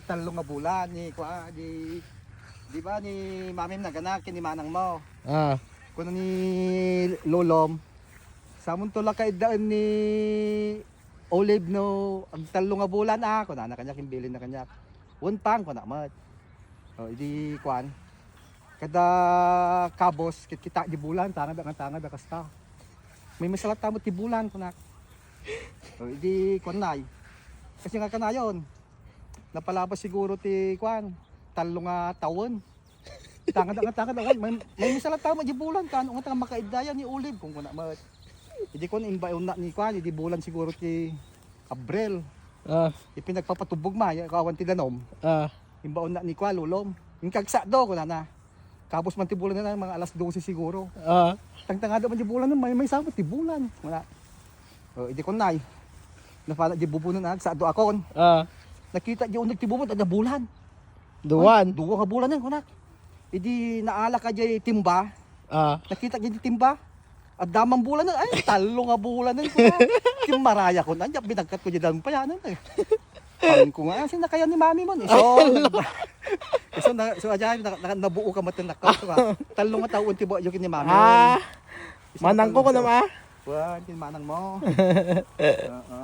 Talong nga bulan ni kwa di di ba ni mamim naganak kini manang mo. Ah. Kuno ni lolom. Samon to la kay daan ni Olive no ang talong nga bulan ah kuno na kanya kimbilin na kanya. Un pang kuno mat. Oh idi kwan. Kada kabos kit kita di bulan tanga da tanga da kasta. May masalat tamo ti bulan kunak. Oh idi nay. Kasi nga kanayon. Napalabas siguro ti kwan talong nga tawon. Tanga da tanga da may may misalat tamo di bulan kan nga tanga makaidaya ni Olive kung kuna mat. Idi kon imba una ni kwan di bulan siguro ti Abril. Ah. Ipinagpapatubog ma ya kawan ti danom. Ah. Imba una ni kwa lulom. Yung kagsa do kuna na. Kapos man ti bulan na mga alas 12 siguro. Ah. Tangtanga man di bulan may may sabot ti bulan. Wala. Oh, idi kon nay. Napala di bubunon ag sa do akon. Ah. Nakita di unag ti bubon ada bulan. Duwan. Duwa ka bulan nan kunak. Idi naala ka di timba. Ah. Nakita di timba. At damang bulan nan ay talo nga bulan nan kunak. Kim maraya ko nan binagkat ko di dan pa yan eh. Pangin ko nga, sina kaya ni mami mo. eh. So, so, na, so aja, na, na, nabuo ka matanak ka. Talo nga tao unti bo yung ni mami. Ah. Manang ko ko talo- naman. Kin manang mo. Oo.